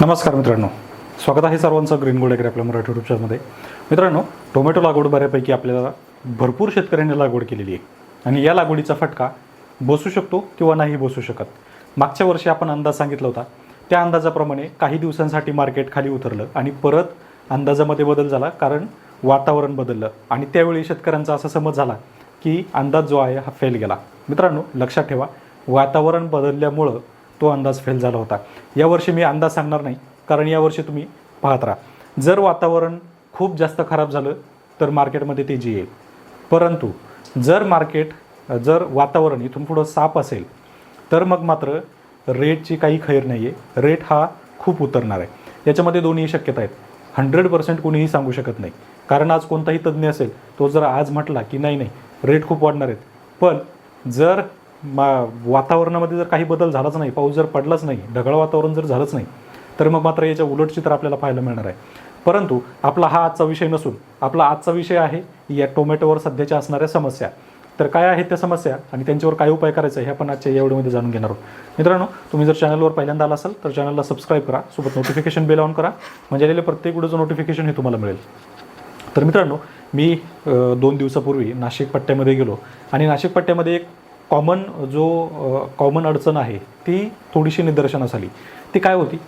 नमस्कार मित्रांनो. स्वागत आहे सर्वांचं ग्रीन गोल्ड आपल्या मराठी युट्यूब चॅनलमध्ये मित्रांनो टोमॅटो लागवड बऱ्यापैकी आपल्याला भरपूर शेतकऱ्यांनी लागवड केलेली आहे. आणि या लागवडीचा फटका बसू शकतो किंवा नाही बसू शकत. मागच्या वर्षी आपण अंदाज सांगितला होता. त्या अंदाजाप्रमाणे काही दिवसांसाठी मार्केट खाली उतरलं आणि परत अंदाजामध्ये बदल झाला कारण वातावरण बदललं. आणि त्यावेळी शेतकऱ्यांचा असा समज झाला की अंदाज जो आहे हा फेल गेला. मित्रांनो लक्षात ठेवा. वातावरण बदलल्यामुळं तो अंदाज फेल झाला होता. यावर्षी मी अंदाज सांगणार नाही कारण यावर्षी तुम्ही पाहत राहा. जर वातावरण खूप जास्त खराब झालं तर मार्केटमध्ये तेजी येईल परंतु जर मार्केट जर वातावरण इथून पुढं साफ असेल तर मग मात्र रेटची काही खैर नाही आहे रेट हा खूप उतरणार आहे. याच्यामध्ये दोन्ही शक्यता आहेत. हंड्रेड पर्सेंट कोणीही सांगू शकत नाही. कारण आज कोणताही तज्ज्ञ असेल तो जर आज म्हटला की नाही नाही रेट खूप वाढणार आहेत. पण जर मा वातावरणामध्ये जर काही बदल झालाच नाही पाऊस जर पडलाच नाही ढगाळ वातावरण जर झालंच नाही तर मग मात्र याच्या उलट चित्र आपल्याला पाहायला मिळणार आहे. परंतु आपला हा आजचा विषय नसून आपला आजचा विषय आहे या टोमॅटोवर सध्याच्या असणाऱ्या समस्या. तर काय आहेत त्या समस्या आणि त्यांच्यावर काय उपाय करायचा हे आपण आजच्या या व्हिडिओमध्ये जाणून घेणार आहोत. मित्रांनो तुम्ही जर चॅनलवर पहिल्यांदा आला असाल तर चॅनलला सबस्क्राईब करा सोबत नोटिफिकेशन बेल ऑन करा. म्हणजे आलेले प्रत्येक व्हिडिओचं नोटिफिकेशन हे तुम्हाला मिळेल. तर मित्रांनो मी दोन दिवसापूर्वी नाशिक पट्ट्यामध्ये गेलो आणि नाशिक पट्ट्यामध्ये एक कॉमन जो कॉमन अडचण आहे ती थोडीशी निदर्शनास आली. ती काय होती?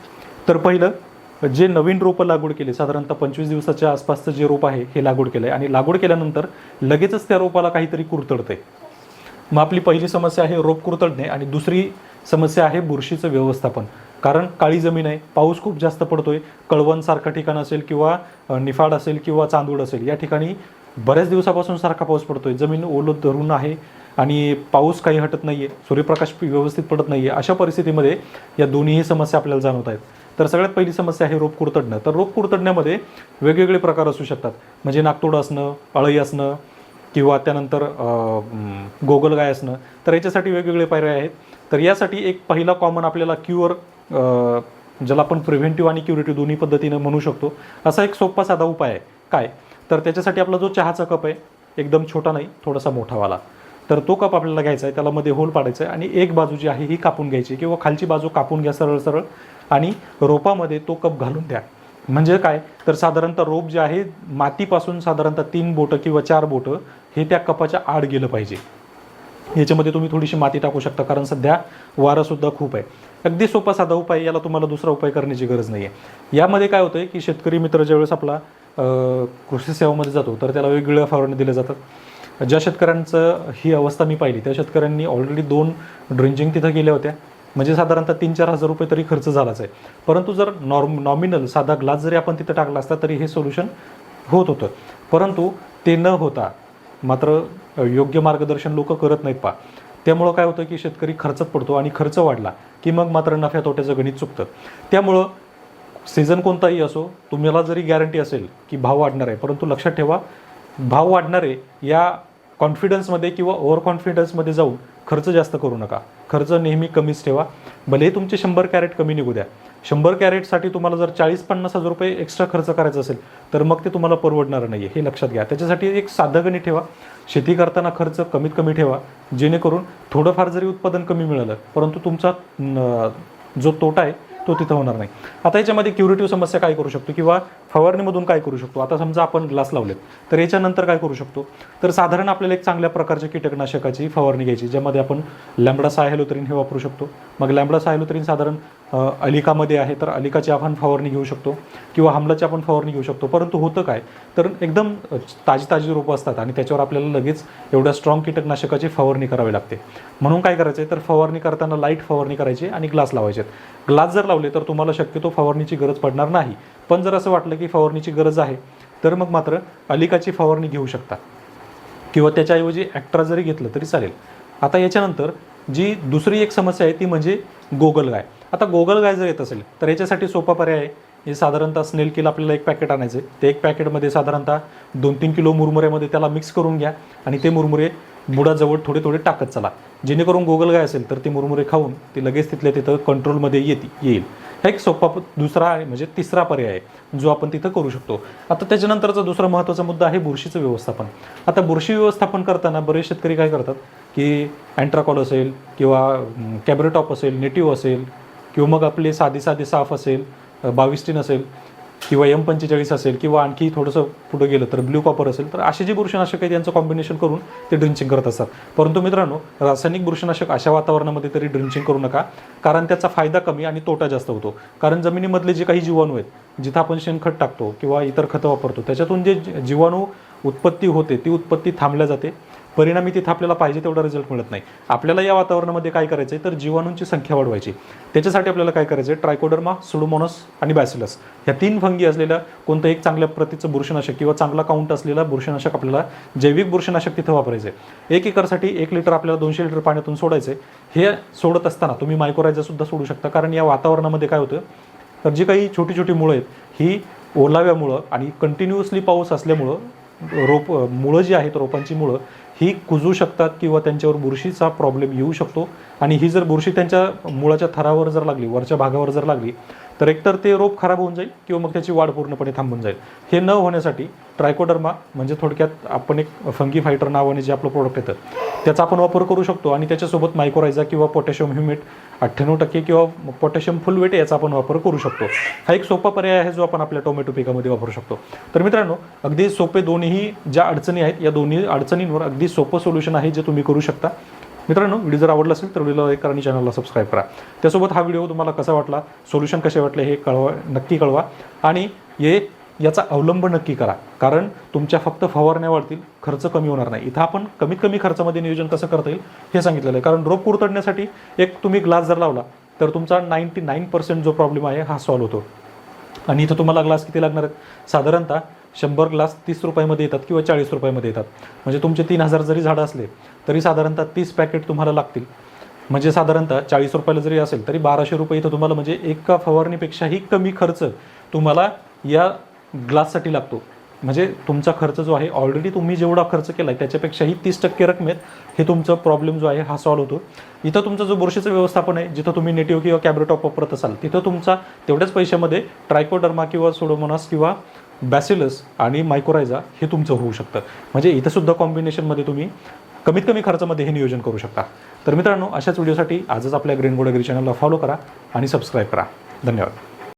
तर पहिलं जे नवीन रोपं लागवड केली साधारणतः पंचवीस दिवसाच्या आसपासचं जे रोप आहे हे लागवड केलं आहे आणि लागवड केल्यानंतर लगेचच त्या रोपाला काहीतरी कुरतडतंय. मग आपली पहिली समस्या आहे रोप कुरतडणे आणि दुसरी समस्या आहे बुरशीचं व्यवस्थापन. कारण काळी जमीन आहे पाऊस खूप जास्त पडतोय कळवणसारखं ठिकाण असेल किंवा निफाड असेल किंवा चांदूड असेल या ठिकाणी बऱ्याच दिवसापासून सारखा पाऊस पडतोय. जमीन ओलं धरून आहे आणि पाऊस काही हटत नाही आहे सूर्यप्रकाश व्यवस्थित पडत नाही आहे अशा परिस्थितीमध्ये या दोन्हीही समस्या आपल्याला जाणवत आहेत. तर सगळ्यात पहिली समस्या आहे रोप कुरतडणं. तर रोप कुरतडण्यामध्ये वेगवेगळे प्रकार असू शकतात. म्हणजे नागतोड असणं अळई असणं किंवा त्यानंतर गोगलगाय असणं. तर याच्यासाठी वेगवेगळे पर्याय आहेत. तर यासाठी एक पहिला कॉमन आपल्याला क्युअर ज्याला आपण प्रिव्हेंटिव्ह आणि क्युरेटिव्ह दोन्ही पद्धतीनं म्हणू शकतो असा एक सोपा साधा उपाय आहे. काय? तर त्याच्यासाठी आपला जो चहाचा कप आहे एकदम छोटा नाही थोडासा मोठावाला. तर तो कप आपल्याला घ्यायचा आहे त्याला मध्ये होल पाडायचं आहे आणि एक बाजू जी आहे ही कापून घ्यायची किंवा खालची बाजू कापून घ्या सरळ सरळ आणि रोपामध्ये तो कप घालून द्या. म्हणजे काय? तर साधारणतः रोप जे आहे मातीपासून साधारणतः तीन बोटं किंवा चार बोटं हे त्या कपाच्या आड गेलं पाहिजे. याच्यामध्ये तुम्ही थोडीशी माती टाकू शकता कारण सध्या वारासुद्धा खूप आहे. अगदी सोपा साधा उपाय याला तुम्हाला दुसरा उपाय करण्याची गरज नाही आहे यामध्ये काय होतं की शेतकरी मित्र ज्यावेळेस आपला कृषी सेवामध्ये जातो तर त्याला वेगवेगळ्या फवारण्या दिल्या जातात. ज्या शेतकऱ्यांचं ही अवस्था मी पाहिली त्या शेतकऱ्यांनी ऑलरेडी दोन ड्रिंचिंग तिथं केल्या होत्या. म्हणजे साधारणतः तीन चार हजार रुपये तरी खर्च झालाच आहे. परंतु जर नॉर्म नॉमिनल साधा ग्लास जरी आपण तिथं टाकला असता तरी हे सोल्युशन होत होतं. परंतु ते न होता मात्र योग्य मार्गदर्शन लोक करत नाहीत पा. त्यामुळं काय होतं की शेतकरी खर्चात पडतो आणि खर्च वाढला की मग मात्र नफ्या तोट्याचं गणित चुकतं. त्यामुळं सीझन कोणताही असो तुम्हाला जरी गॅरंटी असेल की भाव वाढणार आहे परंतु लक्षात ठेवा भाव वाढणारे या कॉन्फिडन्समध्ये किंवा ओव्हर कॉन्फिडन्समध्ये जाऊन खर्च जास्त करू नका. खर्च नेहमी कमीच ठेवा. भले तुमचे शंभर कॅरेट कमी निघू द्या. शंभर कॅरेटसाठी तुम्हाला जर चाळीस पन्नास हजार रुपये एक्स्ट्रा खर्च करायचा असेल तर मग ते तुम्हाला परवडणार नाही आहे हे लक्षात घ्या. त्याच्यासाठी एक साधं ठेवा. शेती करताना खर्च कमीत कमी ठेवा. जेणेकरून थोडंफार जरी उत्पादन कमी मिळालं परंतु तुमचा जो तोटा आहे तो तिथं होणार नाही. आता याच्यामध्ये क्युरेटिव्ह समस्या काय करू शकतो किंवा फवारणीमधून काय करू शकतो? आता समजा आपण ग्लास लावलेत तर याच्यानंतर काय करू शकतो? तर साधारण आपल्याला एक चांगल्या प्रकारच्या कीटकनाशकाची फवारणी घ्यायची ज्यामध्ये आपण लॅम्बडा सायलोत्रीन हे वापरू शकतो. मग लॅम्बडा सायलोत्रीन साधारण अलिकामध्ये आहे तर अलिकाची आपण फवारणी घेऊ शकतो किंवा हमलाची आपण फवारणी घेऊ शकतो. परंतु होतं काय? तर एकदम ताजी ताजी रोपं असतात आणि त्याच्यावर आपल्याला लगेच एवढ्या स्ट्रॉंग कीटकनाशकाची फवारणी करावी लागते. म्हणून काय करायचं आहे तर फवारणी करताना लाइट फवारणी करायची आणि ग्लास लावायचे. ग्लास जर लावले तर तुम्हाला शक्यतो फवारणीची गरज पडणार नाही. पण जर असं वाटलं की फवारणीची गरज आहे तर मग मात्र अलिकाची फवारणी घेऊ शकता. किंवा त्याच्याऐवजी ॲक्ट्रा जरी घेतलं तरी चालेल. आता याच्यानंतर जी दुसरी एक समस्या आहे ती म्हणजे गोगलगाय आता गोगलगाय जर येत असेल तर याच्यासाठी सोपा पर्याय आहे. हे साधारणतः स्नेल किल आपल्याला एक पॅकेट आणायचं आहे. ते एक पॅकेटमध्ये साधारणतः दोन तीन किलो मुरमुऱ्यामध्ये त्याला मिक्स करून घ्या आणि ते मुरमुरे बुडाजवळ थोडे थोडे टाकत चला. जेणेकरून गोगलगाय असेल तर ती मुरमुरे खाऊन ती लगेच तिथल्या तिथं कंट्रोलमध्ये येते येईल. हा एक सोपा प- दुसरा आहे म्हणजे तिसरा पर्याय आहे जो आपण तिथं करू शकतो. आता त्याच्यानंतरचा दुसरा महत्त्वाचा मुद्दा आहे बुरशीचं व्यवस्थापन. आता बुरशी व्यवस्थापन करताना बरेच शेतकरी काय करतात की अँट्राकॉल असेल किंवा कॅबरेटॉप असेल नेटिव्ह असेल किंवा मग आपले साधी साधी साफ असेल बावीस्टीन असेल किंवा एम पंचेचाळीस असेल किंवा आणखी थोडंसं पुढं गेलं तर ब्ल्यू कॉपर असेल तर असे जे बुरशनाशक आहेत त्यांचं कॉम्बिनेशन करून ते ड्रिंचिंग करत असतात. परंतु मित्रांनो रासायनिक बुरशनाशक अशा वातावरणामध्ये तरी ड्रिंचिंग करू नका कारण त्याचा फायदा कमी आणि तोटा जास्त होतो. कारण जमिनीमधले जे काही जीवाणू आहेत जिथं आपण शेणखत टाकतो किंवा इतर खतं वापरतो त्याच्यातून जे जीवाणू उत्पत्ती होते ती उत्पत्ती थांबल्या जाते. परिणामी तिथं आपल्याला पाहिजे तेवढा रिझल्ट मिळत नाही. आपल्याला या वातावरणामध्ये काय करायचं आहे तर जीवाणूंची संख्या वाढवायची. त्याच्यासाठी आपल्याला काय करायचं आहे ट्रायकोडर्मा सुडोमोनस आणि बॅसिलस ह्या तीन भंगी असलेल्या कोणतं एक चांगल्या प्रतीचं बुरशीनाशक किंवा चांगला काउंट असलेला बुरशीनाशक आपल्याला जैविक बुरशीनाशक तिथं वापरायचं आहे एक एकरसाठी एक लिटर आपल्याला दोनशे लिटर पाण्यातून सोडायचं आहे हे सोडत असताना तुम्ही मायक्रोरायझरसुद्धा सोडू शकता. कारण या वातावरणामध्ये काय होतं? तर जी काही छोटी छोटी मुळं आहेत ही ओलाव्यामुळं आणि कंटिन्युअसली पाऊस असल्यामुळं रोप मुळं जी आहेत रोपांची मुळं ही कुजू शकतात किंवा त्यांच्यावर बुरशीचा प्रॉब्लेम येऊ शकतो. आणि ही जर बुरशी त्यांच्या मुळाच्या थरावर जर लागली वरच्या भागावर जर लागली तर एकतर ते रोप खराब होऊन जाईल किंवा मग त्याची वाढ पूर्णपणे थांबून जाईल. हे न होण्यासाठी ट्रायकोडर्मा म्हणजे थोडक्यात आपण एक फंगी फायटर नावाने जे आपलं प्रोडक्ट येतं त्याचा आपण वापर करू शकतो आणि त्याच्यासोबत मायक्रोरायझा किंवा पोटॅशियम ह्युमेट अठ्ठ्याण्णव टक्के किंवा पोटॅशियम फुलवेट याचा आपण वापर करू शकतो. हा एक सोपा पर्याय आहे जो आपण आपल्या टोमॅटो पिकामध्ये वापरू शकतो. तर मित्रांनो अगदी सोपे दोन्ही ज्या अडचणी आहेत या दोन्ही अडचणींवर अगदी सोपं सोल्युशन आहे जे तुम्ही करू शकता. मित्रांनो व्हिडिओ जर आवडला असेल तर व्हिडिओला लाईक करा आणि चॅनलला सबस्क्राईब करा. त्यासोबत हा व्हिडिओ तुम्हाला कसा वाटला सोल्युशन कसे वाटले हे कळवा नक्की कळवा. आणि हे याचा अवलंब नक्की करा. कारण तुमच्या फक्त फवारण्या वाढतील खर्च कमी होणार नाही. इथं आपण कमीत कमी खर्चामध्ये नियोजन कसं करता येईल हे सांगितलेलं आहे. कारण रोग कुरतडण्यासाठी एक तुम्ही ग्लास जर लावला तर तुमचा नाईन्टी नाईन पर्सेंट जो प्रॉब्लेम आहे हा सॉल्व्ह होतो. आणि इथं तुम्हाला ग्लास किती लागणार आहेत? साधारणतः शंभर ग्लास तीस रुपयामध्ये येतात किंवा चाळीस रुपयामध्ये येतात. म्हणजे तुमचे तीन हजार जरी झाडं असले तरी साधारणतः तीस पॅकेट तुम्हाला लागतील. म्हणजे साधारणतः चाळीस रुपयाला जरी असेल तरी बाराशे रुपये इथं तुम्हाला म्हणजे एका फवारणीपेक्षाही कमी खर्च तुम्हाला या ग्लाससाठी लागतो. म्हणजे तुमचा खर्च जो आहे ऑलरेडी तुम्ही जेवढा खर्च केला आहे त्याच्यापेक्षाही तीस टक्के रकमेत हे तुमचं प्रॉब्लेम जो आहे हा सॉल्व्ह होतो. इथं तुमचं जो बुरशीचं व्यवस्थापन आहे जिथं तुम्ही नेटिव्ह किंवा कॅबरेटॉप वापरत असाल तिथं तुमचा तेवढ्याच पैशामध्ये ट्रायकोडर्मा किंवा सोडोमोनास किंवा बॅसिलस आणि मायक्रोरायझा हे तुमचं होऊ शकतं. म्हणजे इथंसुद्धा कॉम्बिनेशनमध्ये तुम्ही कमीत कमी खर्चामध्ये हे नियोजन करू शकता. तर मित्रांनो अशाच व्हिडिओसाठी आजच आपल्या ग्रीन गोडगिरी चॅनलला फॉलो करा आणि सबस्क्राईब करा. धन्यवाद.